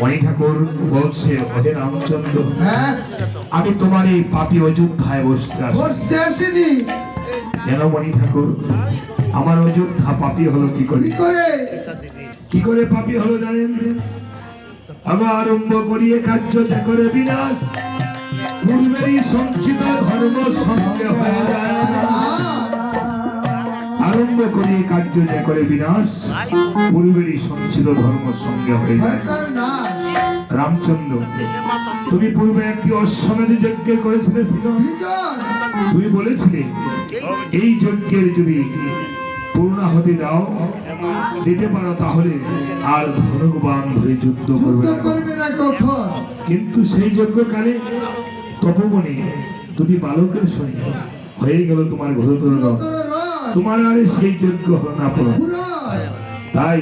মণি ঠাকুর বলছে ওহে রামচন্দ্র হ্যাঁ? আমি তোমার এই পাপি অযোধ্যায় বসতে আসি বসতে আসেনি। যেন মণি ঠাকুর আমার অযোধ্যা পাপি হলো কি করে? কি করে? পাপি হলো জানেন? আবার আরম্ভ করিয়ে কার্য করে বিনাশ পূর্বেরই সঞ্চিত ধর্ম সঙ্গে হয়ে যায়। না। আরম্ভ করিয়ে কার্য যে করে বিনাশ, পূর্বেরই সঞ্চিত ধর্ম সঙ্গে হয়ে যায়। রামচন্দ্র, তুমি পূর্বে একটি অশ্বমেধ যজ্ঞ করেছিলে তুমি বলেছিলে, এই যজ্ঞের যদি পূর্ণাহতি দাও, দিতে পারো তাহলে আর ধনুকবান ধরে যুদ্ধ করবে কিন্তু সেই যজ্ঞকালে তপবনে দুটি বালকের সঙ্গে হয়ে গেল তোমার ঘোরতর তোমার আর সেই হল না পুরয়। তাই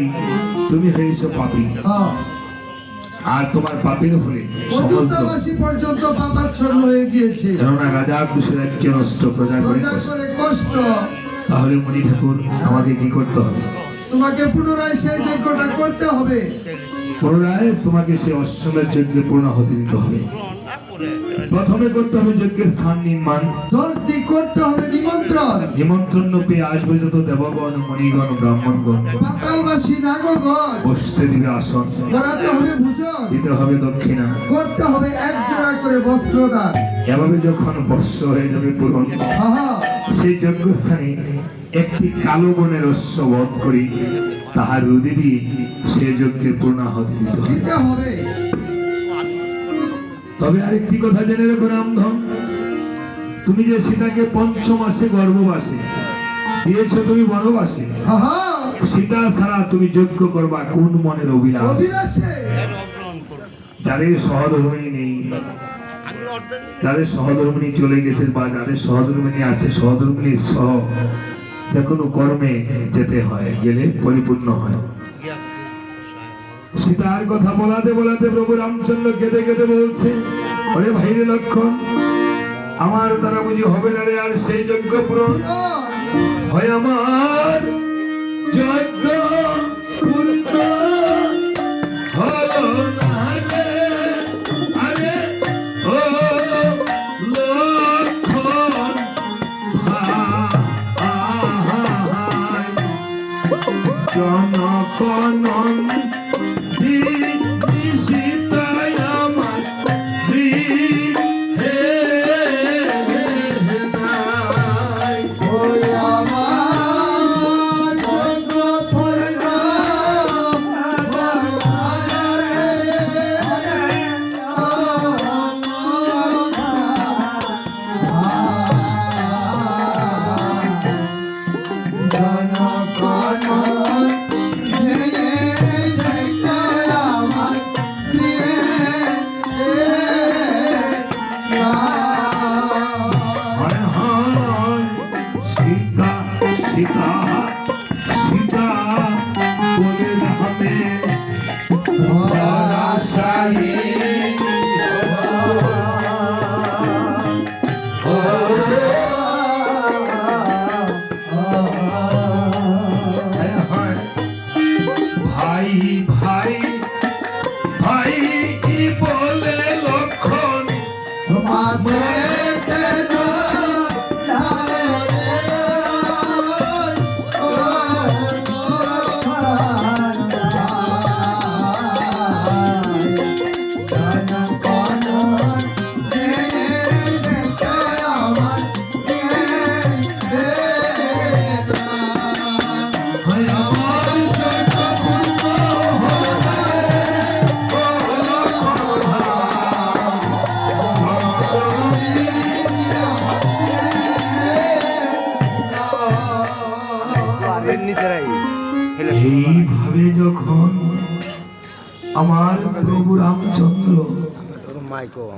তুমি হয়েছ পাপী। হ্যাঁ, আর তোমার পাপের ফলে পর্যন্ত পাপাচ্ছন্ন হয়ে গিয়েছে। কেননা রাজা দুষে রাজ্য নষ্ট প্রজা করে কষ্ট। তাহলে মণি ঠাকুর আমাকে কি করতে হবে? তোমাকে পুনরায় সেই যজ্ঞটা করতে হবে। পুনরায় তোমাকে সে অশ্বমের যজ্ঞে পূর্ণ হতে দিতে হবে। প্রথমে করতে হবে যজ্ঞের স্থান নির্মাণ। দশ দিক করতে হবে নিমন্ত্রণ। নিমন্ত্রণ পেয়ে আসবে যত দেবগণ মণিগণ ব্রাহ্মণগণ। পাতালবাসী নাগগণ। বসতে দিবে আসন। করাতে হবে ভূষণ দিতে হবে দক্ষিণা। করতে হবে এক জোড়া করে বস্ত্রদান। এভাবে যখন বর্ষ হয়ে যাবে পূরণ সেই যজ্ঞস্থানে একটি কালো বনের অশ্ব বধ করি। তাহার রুদি দিয়ে সে যজ্ঞের পূর্ণাহতি দিতে হবে। তবে আরেকটি কথা জেনে রেখো রামধন। তুমি যে সীতাকে পঞ্চমাসে গর্ভবাসে দিয়েছ তুমি বনবাসে সীতা ছাড়া তুমি যোগ্য করবা কোন মনের অভিলাষ? যাদের সহধর্মিনী নেই যাদের সহধর্মিনী চলে গেছে বা যাদের সহধর্মিনী আছে সহধর্মিনী সহ যে কোনো কর্মে যেতে হয় গেলে পরিপূর্ণ হয়। সীতার কথা বলাতে বলাতে প্রভু রামচন্দ্র কেঁদে কেঁদে বলছে, ওরে ভাইরে লক্ষণ, আমার তারা বুঝি হবে না রে আর সেই যজ্ঞ পূরণ? হয় আমার যজ্ঞ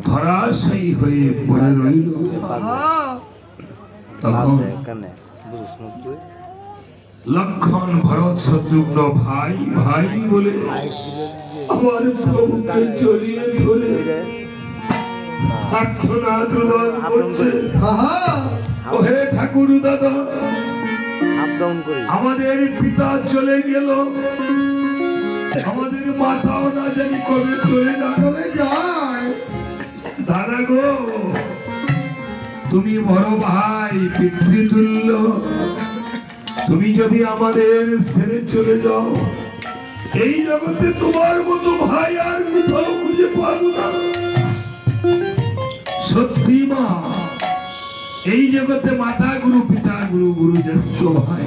ধরাশায়ী হয়ে পড়ে রইল। তখন লক্ষণ ভরত শত্রুঘ্ন ভাই ভাই বলে আমার প্রভুকে জড়িয়ে ধরে করছে। ঠাকুর দাদা। করি। আমাদের পিতা চলে গেল। আমাদের মাথাও না জানি কবে চলে যায় দাদা গো, তুমি বড় ভাই পিতৃতুল্য তুমি যদি আমাদের ছেড়ে চলে যাও, এই জগতে তোমার মতো ভাই আর কোথাও খুঁজে পাবো না। সত্যি মা, এই জগতে মাতা গুরু, পিতা গুরু গুরু জ্যেষ্ঠ ভাই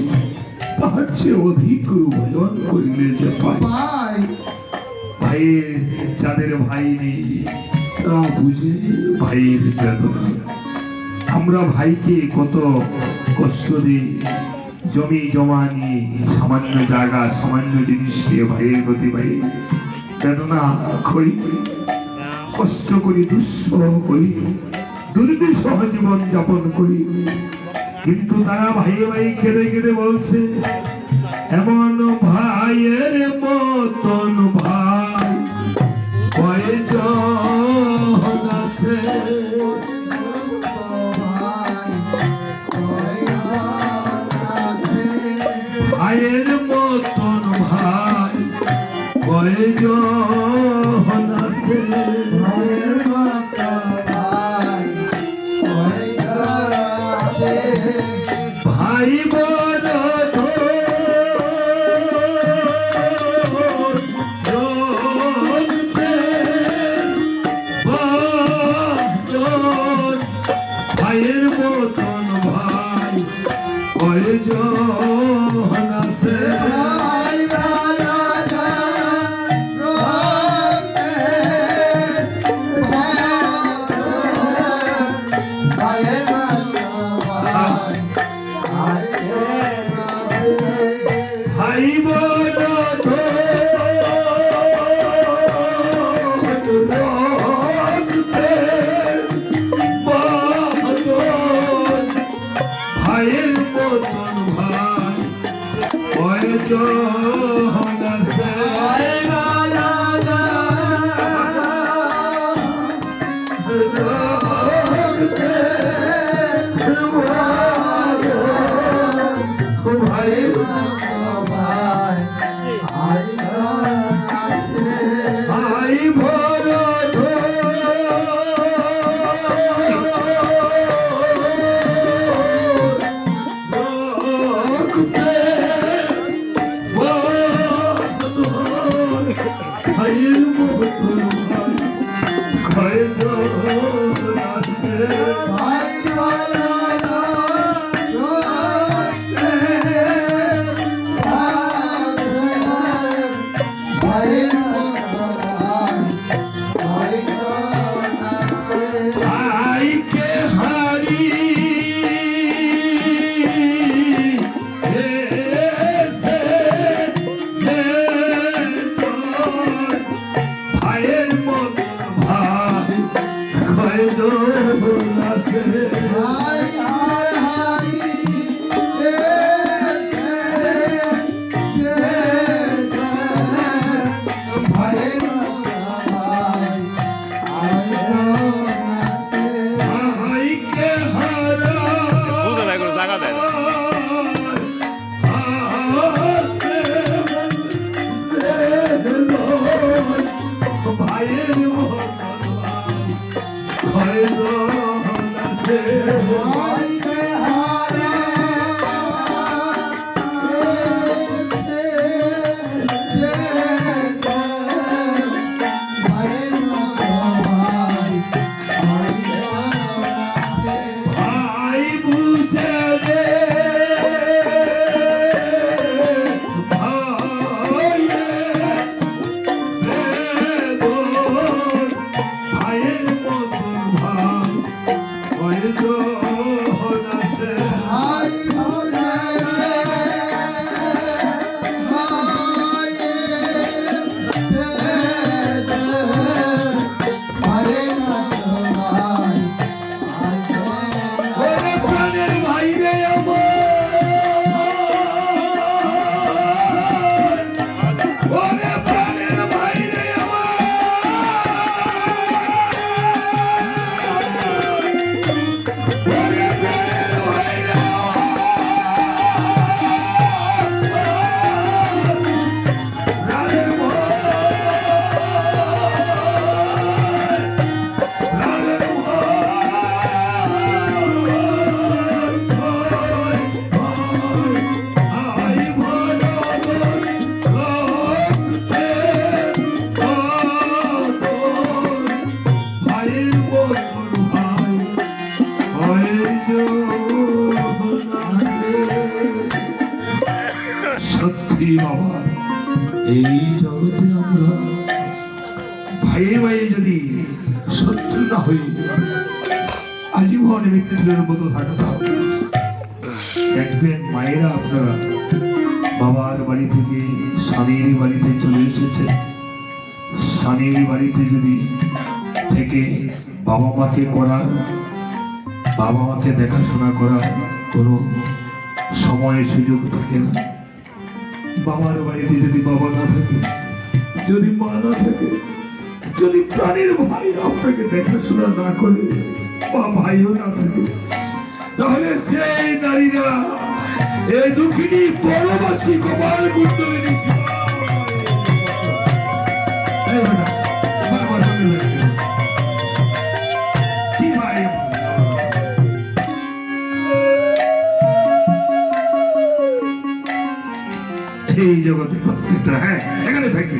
তার চেয়ে অধিক গুরু ভজন করিলে যে পাই ভাইয়ের যাদের ভাই নেই, তারা বুঝে ভাইয়ের বেদনা। আমরা ভাইকে কত কষ্ট দিই জমি জমা নিয়ে সামান্য জায়গা, সামান্য জিনিস দিয়ে ভাইয়ের প্রতি ভাই বেদনা করি, কষ্ট করি, দুঃসহ করি, দুর্বিষহ জীবন যাপন করি। কিন্তু তারা ভাইয়ে ভাই কেঁদে কেঁদে বলছে এমন ভাইয়ের মতন ভাই কয়জন আছে? ভাইয়ের শত্রু না হই আজীবন মৃত্যুর মতো দেখবেন মায়েরা আপনারা বাবার বাড়ি থেকে স্বামীর বাড়িতে চলে এসেছে স্বামীর বাড়িতে যদি থেকে বাবা মাকে করার বাবা মাকে দেখাশোনা করার কোনো সময় সুযোগ থাকে না। বাবার বাড়িতে যদি বাবা না থাকে, যদি মা না থাকে যদি প্রাণের ভাই আপনাকে দেখাশোনা না করে, বা ভাইও না থাকে, তাহলে সেই নারীরা এই দুঃখিনী পরবাসী কপাল কুণ্ডলে এই জগতে প্রত্যেকটা হ্যাঁ এখানে থাকবে।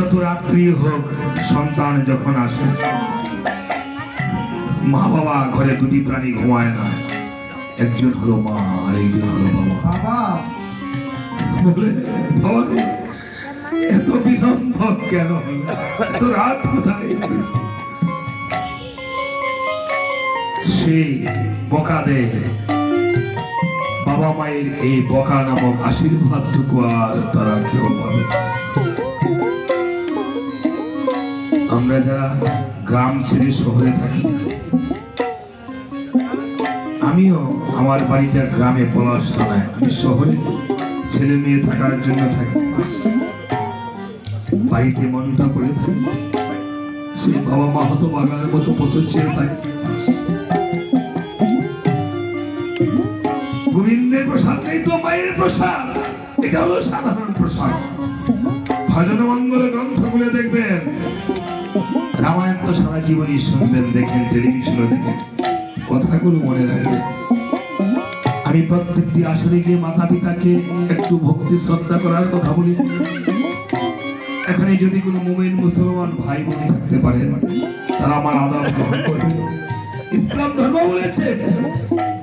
পারবে না যত রাত্রি হোক সন্তান যখন আসে মা বাবা ঘরে দুটি প্রাণী ঘুমায় না। একজন হলো মা আর একজন হলো বাবা। বাবা! বলে বাবা এত বিলম্ব কেন এত রাত কোথায়? সেই বকা দে। বাবা মায়ের এই বকা নামক আশীর্বাদটুকু আর তারা কেউ পাবে আমরা যারা গ্রাম ছেড়ে শহরে থাকি। আমিও আমার বাড়িটা গ্রামে পলাশ থানায়। আমি শহরে ছেলে মেয়ে থাকার জন্য থাকি। বাড়িতে মনটা পড়ে থাকি। সেই বাবা মা হতো বাগার মতো পত ছেড়ে থাকে। গোবিন্দের প্রসাদ নেই তো মায়ের প্রসাদ? এটা হলো সাধারণ প্রসাদ। ভজন মঙ্গল গ্রন্থগুলো দেখবেন। রামায়ণ তো সারা জীবনই শুনবেন দেখেন টেলিভিশনে দেখেন। কথাগুলো মনে রাখবেন আমি প্রত্যেকটি আসরে গিয়ে মাতা পিতাকে একটু ভক্তি, শ্রদ্ধা করার কথা বলি। এখানে যদি কোনো মুমিন মুসলমান ভাই বোন থাকতে পারেন তারা আমার আদাব গ্রহণ করবে। ইসলাম ধর্ম বলেছে,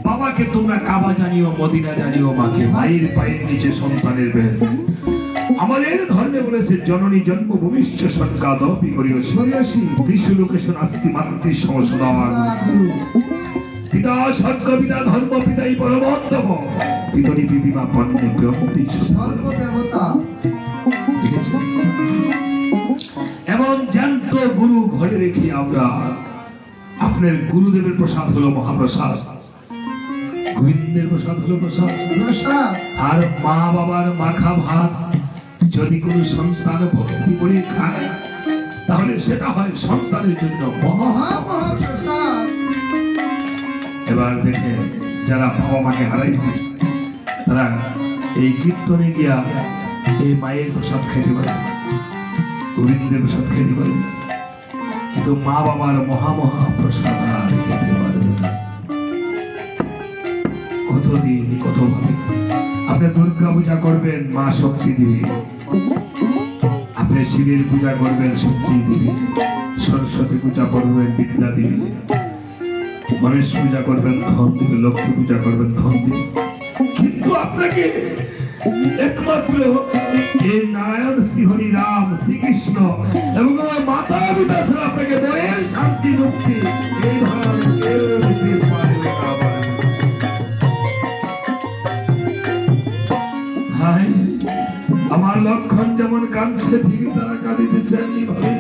বাবাকে তোমরা কাবা জানিও, মদিনা জানিও, মাকে মায়ের পায়ের নিচে সন্তানের বেহেস আমাদের ধর্মে বলেছে জননী জন্ম ভূমিষ্ঠ সৎকাদ করিয়সী বলিয়াসি বিশ্ব লোকেশন আস্তি মাতৃ গুরু পিতা স্বর্গ পিতা ধর্ম পিতাই পরমন্তম পিতরি পিতিমা পণ্যে প্রন্তি সর্বদেবতা। এমন জ্যান্ত গুরু ঘরে রেখে আমরা আপনার গুরুদেবের প্রসাদ হলো মহাপ্রসাদ। গোবিন্দের প্রসাদ হলো প্রসাদ। প্রসাদ। আর মা বাবার মাখা ভাত যদি কোনো সন্তান ভক্তি করে খায়, তাহলে সেটা হয় সন্তানের জন্য এবার দেখে যারা বাবা মাকে হারাইছে, তারা এই কীর্তনে গিয়া এই মায়ের প্রসাদ খেতে পারে, গোবিন্দের প্রসাদ খেতে পারবে কিন্তু মা বাবার মহা মহা প্রসাদ খেতে পারবে কতদিন, কত ভাবে আপনি দুর্গা পূজা করবেন, মা শক্তি দিবে। আপনি শিবের পূজা করবেন শক্তি দিবে। সরস্বতী পূজা করবেন বিদ্যা দিবে। গণেশ পূজা করবেন ধন দিবে, লক্ষ্মী পূজা করবেন ধন দিবে। কিন্তু আপনাকে একমাত্র এই নারায়ণ শ্রীহরি রাম, শ্রীকৃষ্ণ এবং আমার মাতা পিতা ছাড়া আপনাকে বলেন শান্তি, মুক্তি, এই আমার। লক্ষণ যেমন কাঁদছে ঠিক তারা কাঁদিতেছে এমনি ভাবে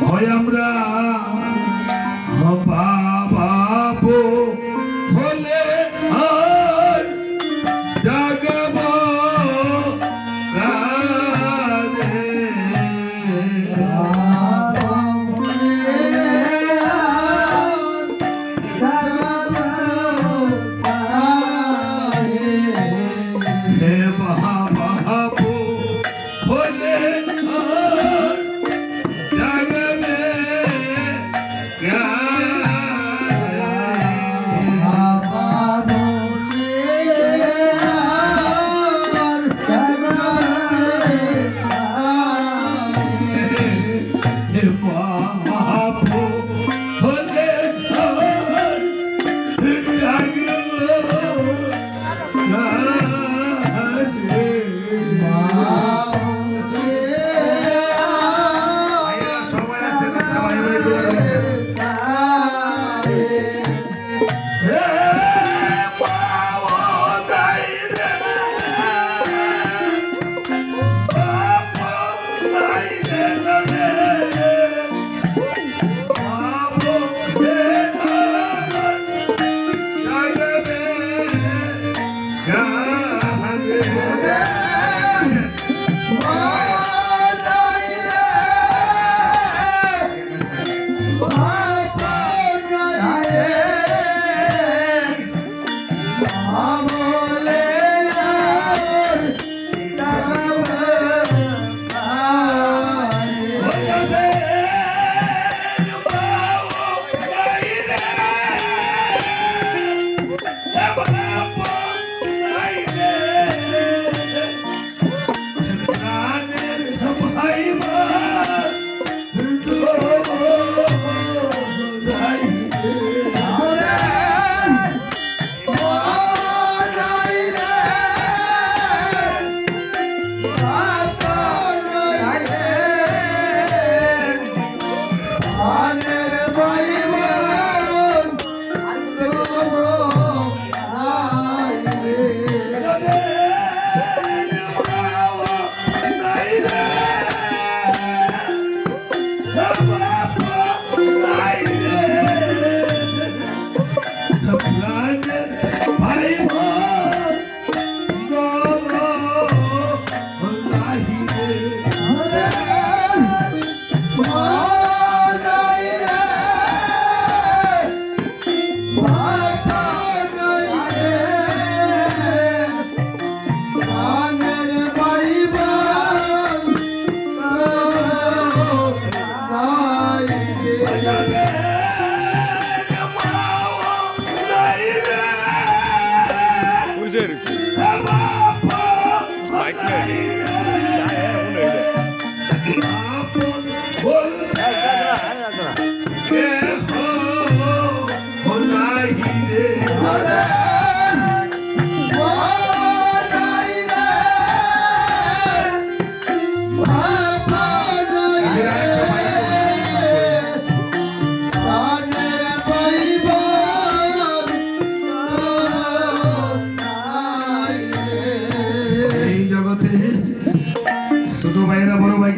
হয় আমরা বাবু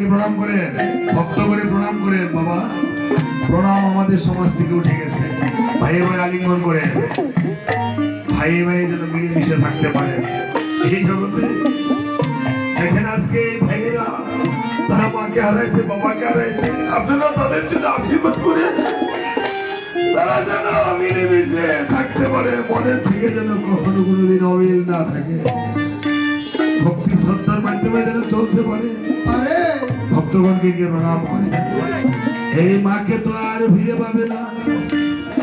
প্রণাম করেন, ভক্ত করে প্রণাম করেন, বাবা। প্রণাম আমাদের সমাজ থেকে উঠে গেছে। ভাই ভাই আলিঙ্গন করেন ভাই ভাই যেন মিলেমিশে থাকতে পারে। এই জগতে দেখেন আজকে ভাইয়েরা, তারা মাকে হারাইছে, বাবাকে হারাইছে। আপনারা তাদের জন্য আশীর্বাদ করেন। তারা যেন মিলেমিশে থাকতে পারে, মনের থেকে যেন কখনো কোনোদিন অমিল না থাকে। ভক্তি শ্রদ্ধার মাধ্যমে যেন চলতে পারে। ভক্তগণকে গিয়ে প্রণাম এই মাকে তো আর ফিরে পাবে না।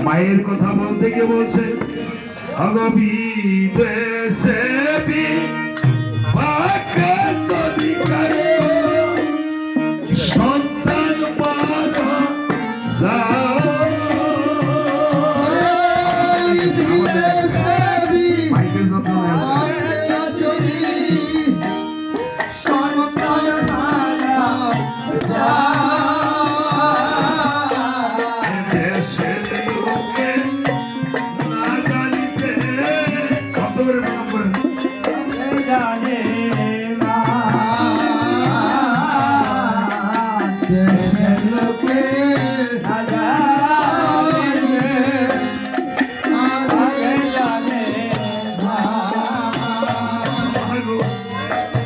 মায়ের কথা বলতে গিয়ে বলছে অগবি দেশে Música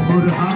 बुरहान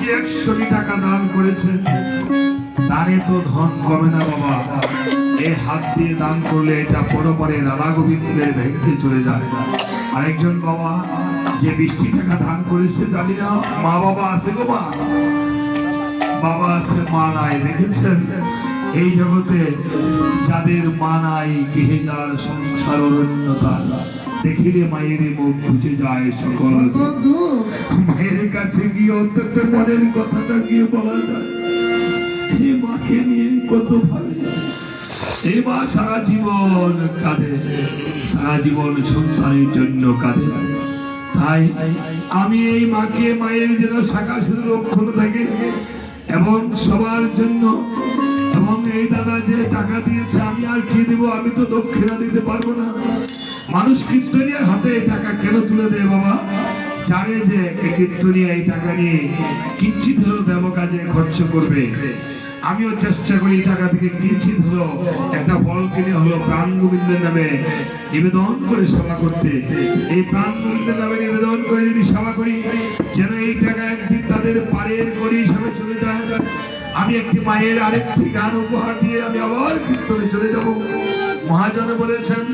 আমাকে একশোটি টাকা দান করেছে। দানে তো ধন কমে না বাবা। এই হাত দিয়ে দান করলে এটা পরপরে রাধা গোবিন্দের ভেঙে চলে যায়। আরেকজন বাবা, যে বৃষ্টি টাকা দান করেছে, জানি না, মা বাবা আছে গো মা। বাবা আছে, মা নাই, দেখেছেন? এই জগতে যাদের মা নাই, গৃহে যার সংসার অরণ্যতা দেখিলে মায়ের মুখ বুঝে যায় সকল মায়ের কাছে গিয়ে অন্তত মনের কথাটা গিয়ে বলা যায়। এই মাকে নিয়ে কত ভাবে। এই মা সারা জীবন কাঁদে। সারা জীবন সন্তানের জন্য কাঁদে। তাই আমি এই মাকে মায়ের যেন শাখা শুধু লক্ষণ থাকে এবং সবার জন্য এবং এই দাদা যে টাকা দিয়েছে আমি আর কি দেবো? আমি তো দক্ষিণা দিতে পারব না। মানুষ কীর্তনিয়ার হাতে এই টাকা কেন তুলে দেয় বাবা? জানে যে কীর্তনিয়া এই টাকা নিয়ে কিঞ্চিত হলেও দেব কাজে খরচ করবে। আমিও চেষ্টা করি টাকা থেকে কিঞ্চিত হলো একটা ফল কিনে হলো প্রাণ গোবিন্দের নামে নিবেদন করে সেবা করতে। এই প্রাণ গোবিন্দের নামে নিবেদন করে যদি সেবা করি, যেন এই টাকা একদিন তাদের পারের করি হিসাবে চলে যায়। আমি একটি মায়ের আরেকটি গান উপহার দিয়ে আমি আবার কীর্তনে চলে যাব। মহাজন বলেছেন